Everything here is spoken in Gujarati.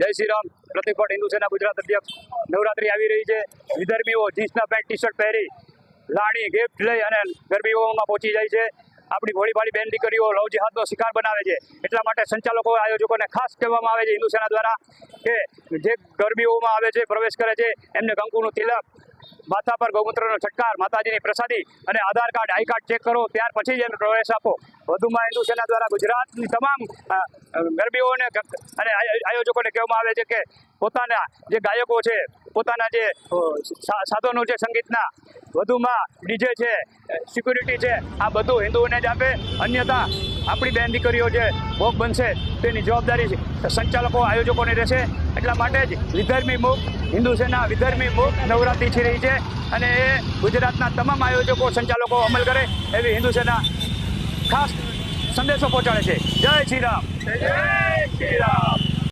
જય શ્રી રામ. પ્રતિક ભટ્ટ હિન્દુ સેના ગુજરાત અધ્યક્ષ. નવરાત્રી આવી રહી છે. વિધર્મીઓ જીન્સના પેન્ટ ટી શર્ટ પહેરી લાણી ગિફ્ટ લઈ અને ગરબીઓમાં પહોંચી જાય છે. આપણી ભોળીભાળી બેન દીકરીઓ લવ જિહાદનો શિકાર બનાવે છે. એટલા માટે સંચાલકો, આયોજકોને ખાસ કહેવામાં આવે છે હિન્દુ સેના દ્વારા કે જે ગરબીઓમાં આવે છે, પ્રવેશ કરે છે, એમને કંકુનું તિલક, માથા પર ગૌમૂત્રનો છટકાર માતાજીની પ્રસાદી અને Aadhaar card, I card check કરો, ત્યાર પછી જ એનો પ્રવેશ આપો. વધુમાં હિન્દુ સેના દ્વારા ગુજરાતની તમામ ગરબીઓને અને આયોજકોને કહેવામાં આવે છે કે પોતાના જે ગાયકો છે, પોતાના જે સાધનો છે સંગીતના, વધુમાં ડીજે છે સિક્યુરિટી છે, આ બધું હિન્દુઓને જ આપે. અન્યથા આપણી બેન દીકરીઓ જે ભોગ બનશે, તેની જવાબદારી સંચાલકો, આયોજકોની રહેશે. એટલા માટે જ વિધર્મી મુખ, હિન્દુ સેના વિધર્મી મુખ નવરાત્રિ છે રહી છે. અને એ ગુજરાતના તમામ આયોજકો, સંચાલકો અમલ કરે એવી હિન્દુ સેના ખાસ સંદેશો પહોંચાડે છે. જય શ્રી રામ. જય શ્રી રામ.